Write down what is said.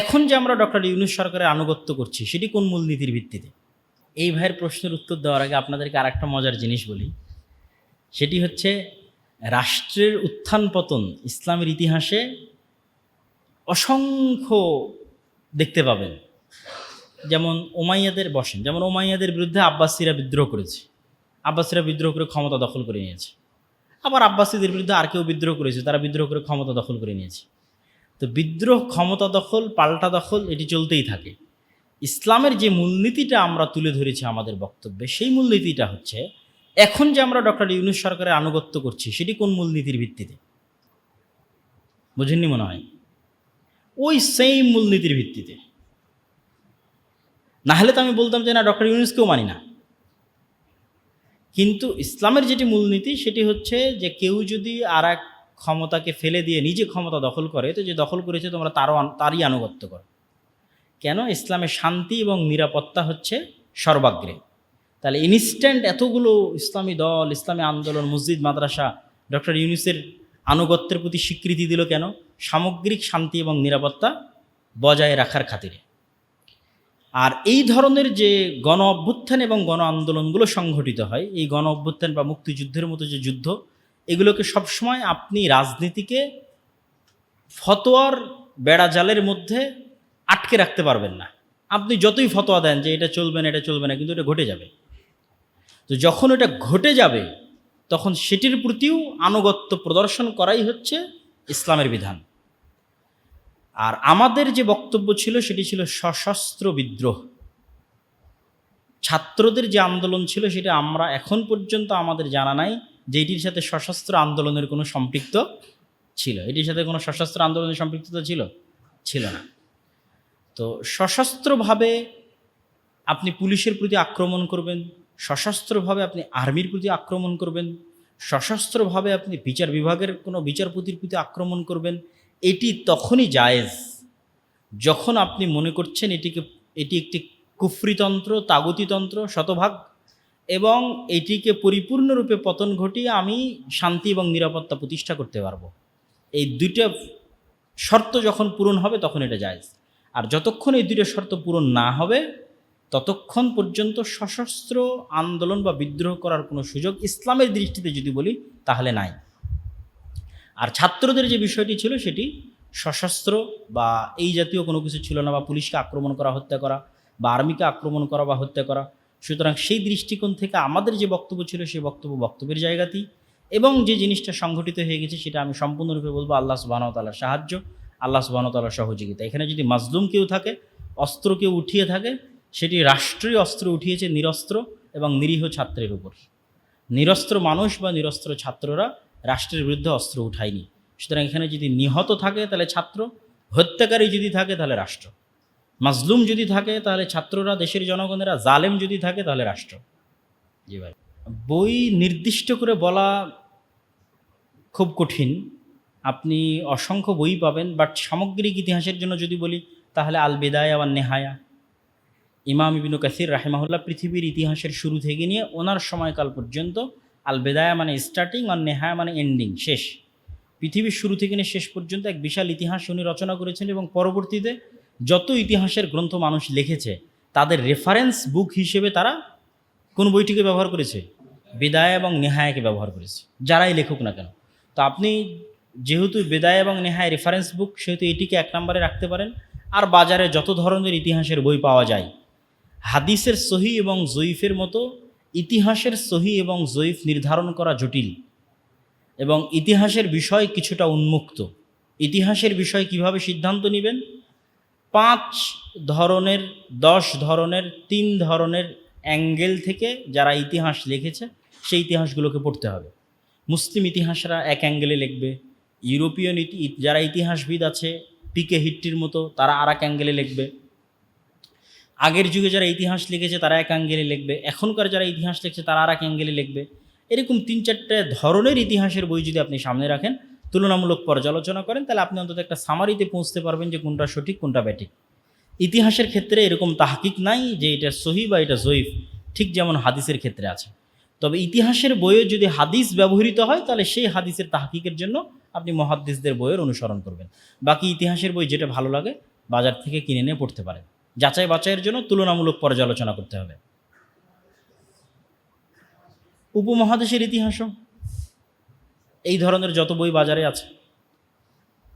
এখন যে আমরা ডক্টর ইউনুস সরকারের আনুগত্য করছি, সেটি কোন মূলনীতির ভিত্তিতে? এই ভাইয়ের প্রশ্নের উত্তর দেওয়ার আগে আপনাদেরকে আর একটা মজার জিনিস বলি। সেটি হচ্ছে, রাষ্ট্রের উত্থান পতন ইসলামের ইতিহাসে অসংখ্য দেখতে পাবেন। যেমন ওমাইয়াদের বসেন, যেমন ওমাইয়াদের বিরুদ্ধে আব্বাসিরা বিদ্রোহ করেছে। আব্বাসিরা বিদ্রোহ করে ক্ষমতা দখল করে নিয়েছে। আবার আব্বাসীদের বিরুদ্ধে আর কেউ বিদ্রোহ করেছে, তারা বিদ্রোহ করে ক্ষমতা দখল করে নিয়েছে। তো বিদ্রোহ ক্ষমতা দখল, পাল্টা দখল, এটি চলতেই থাকে। ইসলামের যে মূলনীতিটা আমরা তুলে ধরেছি আমাদের বক্তব্যে, সেই মূলনীতিটা হচ্ছে, এখন যে আমরা ডক্টর ইউনুস সরকারের আনুগত্য করছি, সেটি কোন মূলনীতির ভিত্তিতে? বুঝেননি মনে হয়? ওই সেম মূলনীতির ভিত্তিতে। না হলে তো আমি বলতাম যে না, ডক্টর ইউনুসকেও মানি না। কিন্তু ইসলামের যেটি মূলনীতি, সেটি হচ্ছে যে কেউ যদি আর এক ক্ষমতাকে ফেলে দিয়ে নিজে ক্ষমতা দখল করে, তো যে দখল করেছে তোমরা তারও তারই আনুগত্য করো। কেন? ইসলামের শান্তি এবং নিরাপত্তা হচ্ছে সর্বাগ্রে। তাহলে ইনস্ট্যান্ট এতগুলো ইসলামী দল, ইসলামী আন্দোলন, মসজিদ, মাদ্রাসা, ডক্টর ইউনিসের আনুগত্যের প্রতি স্বীকৃতি দিল কেন? সামগ্রিক শান্তি এবং নিরাপত্তা বজায় রাখার খাতিরে। আর এই ধরনের যে গণ অভ্যুত্থান এবং গণ আন্দোলনগুলো সংঘটিত হয়, এই গণ অভ্যুত্থান বা মুক্তিযুদ্ধের মতো যে যুদ্ধ এগুলোকে সবসময় আপনি রাজনীতিকে ফতোয়ার বেড়াজালের মধ্যে আটকে রাখতে পারবেন না। আপনি যতই ফতোয়া দেন যে এটা চলবে না, এটা চলবে না, কিন্তু এটা ঘটে যাবে। তো যখন এটা ঘটে যাবে, তখন সেটির প্রতিও আনুগত্য প্রদর্শন করাই হচ্ছে ইসলামের বিধান। আর আমাদের যে বক্তব্য ছিল, সেটি ছিল সশস্ত্র বিদ্রোহ। ছাত্রদের যে আন্দোলন ছিল, সেটা আমরা এখন পর্যন্ত আমাদের জানা নাই। যে এটির সাথে সশস্ত্র আন্দোলনের কোনো সম্পৃক্ত ছিল। এটির সাথে কোনো সশস্ত্র আন্দোলনের সম্পৃক্ততা ছিল? ছিল না। তো সশস্ত্রভাবে আপনি পুলিশের প্রতি আক্রমণ করবেন, সশস্ত্রভাবে আপনি আর্মির প্রতি আক্রমণ করবেন, সশস্ত্রভাবে আপনি বিচার বিভাগের কোনো বিচারপতির প্রতি আক্রমণ করবেন, এটি তখনই জায়েজ যখন আপনি মনে করছেন এটিকে, এটি একটি কুফরিতন্ত্র তাগতিতন্ত্র শতভাগ এবং এটিকে পরিপূর্ণরূপে পতন ঘটিয়ে আমি শান্তি এবং নিরাপত্তা প্রতিষ্ঠা করতে পারব। এই দুইটা শর্ত যখন পূরণ হবে, তখন এটা জায়েজ। আর যতক্ষণ এই দুইটা শর্ত পূরণ না হবে, ততক্ষণ পর্যন্ত সশস্ত্র আন্দোলন বা বিদ্রোহ করার কোনো সুযোগ ইসলামের দৃষ্টিতে যদি বলি, তাহলে নাই। আর ছাত্রদের যে বিষয়টি ছিল, সেটি সশস্ত্র বা এই জাতীয় কোনো কিছু ছিল না বা পুলিশকে আক্রমণ করা, হত্যা করা বা আর্মিকে আক্রমণ করা বা হত্যা করা। সুতরাং সেই দৃষ্টিকোণ থেকে আমাদের যে বক্তব্য ছিল, সেই বক্তব্য বক্তব্যের জায়গাতেই। এবং যে জিনিসটা সংঘটিত হয়ে গেছে, সেটা আমি সম্পূর্ণরূপে বলব আল্লাহ সুবাহতালার সাহায্য, আল্লাহ সুবাহতালার সহযোগিতা। এখানে যদি মাজলুম কেউ থাকে, অস্ত্র কেউ উঠিয়ে থাকে, সেটি রাষ্ট্রীয় অস্ত্র উঠিয়েছে নিরস্ত্র এবং নিরীহ ছাত্রের উপর। নিরস্ত্র মানুষ বা নিরস্ত্র ছাত্ররা রাষ্ট্রের বিরুদ্ধে অস্ত্র উঠায়নি। সুতরাং এখানে যদি নিহত থাকে, তাহলে ছাত্র, হত্যাকারী যদি থাকে, তাহলে রাষ্ট্র। মাজলুম যদি থাকে, তাহলে ছাত্ররা, দেশের জনগণেরা, জালেম যদি থাকে, তাহলে রাষ্ট্র। জি ভাই। বই নির্দিষ্ট করে বলা খুব কঠিন। আপনি অসংখ্য বই পাবেন, বাট সামগ্রিক ইতিহাসের জন্য যদি বলি, তাহলে আল বেদায়া বা নেহায়া। ইমাম ইবিনু কাসির রাহেমাহুল্লাহ পৃথিবীর ইতিহাসের শুরু থেকে নিয়ে ওনার সময়কাল পর্যন্ত আল বেদায়া মানে স্টার্টিং আর নেহায়া মানে এন্ডিং শেষ। পৃথিবীর শুরু থেকে নিয়ে শেষ পর্যন্ত এক বিশাল ইতিহাস উনি রচনা করেছেন এবং পরবর্তীতে যত ইতিহাসের গ্রন্থ মানুষ লিখেছে, তাদের রেফারেন্স বুক হিসেবে তারা কোন বইটিকে ব্যবহার করেছে? বেদায়া এবং নেহায়াকে ব্যবহার করেছে, যারাই লেখুক না কেন। তো আপনি যেহেতু বেদায় এবং নেহায় রেফারেন্স বুক সেহেতু এটিকে এক নম্বরে রাখতে পারেন। আর বাজারে যত ধরনের ইতিহাসের বই পাওয়া যায়, হাদিসের সহি এবং জয়ীফের মতো ইতিহাসের সহি এবং জয়ীফ নির্ধারণ করা জটিল। এবং ইতিহাসের বিষয় কিছুটা উন্মুক্ত। ইতিহাসের বিষয় কীভাবে সিদ্ধান্ত নেবেন? পাঁচ ধরনের, দশ ধরনের, তিন ধরনের অ্যাঙ্গেল থেকে যারা ইতিহাস লিখেছে, সেই ইতিহাসগুলোকে পড়তে হবে। মুসলিম ইতিহাসরা এক অ্যাঙ্গেলে লিখবে, ইউরোপীয় নীতি, যারা ইতিহাসবিদ আছে, পিকে হিট্টির মতো, তারা আর এক অ্যাঙ্গেলে লিখবে। আগের যুগে যারা ইতিহাস লিখেছে, তারা এক অ্যাঙ্গেলে লিখবে। এখনকার যারা ইতিহাস লিখছে, তারা আর এক অ্যাঙ্গেলে লিখবে। এরকম তিন চারটে ধরনের ইতিহাসের বই যদি আপনি সামনে রাখেন তুলনামূলক পর্যালোচনা করেন, তাহলে আপনি অন্তত একটা সামারিতে পৌঁছতে পারবেন যে কোনটা সঠিক, কোনটা ব্যাঠিক। ইতিহাসের ক্ষেত্রে এরকম তাহকিক নাই যে এটা সহি বা এটা জয়ীফ, ঠিক যেমন হাদিসের ক্ষেত্রে আছে। তবে ইতিহাসের বইয়ে যদি হাদিস ব্যবহৃত হয়, তাহলে সেই হাদিসের তাহকিকের জন্য আপনি মহাদ্দিসদের বইয়ের অনুসরণ করবেন। বাকি ইতিহাসের বই যেটা ভালো লাগে, বাজার থেকে কিনে নিয়ে পড়তে পারেন। যাচাই বাছাইয়ের জন্য তুলনামূলক পর্যালোচনা করতে হবে। উপমহাদেশের ইতিহাসও এই ধরনের যত বই বাজারে আছে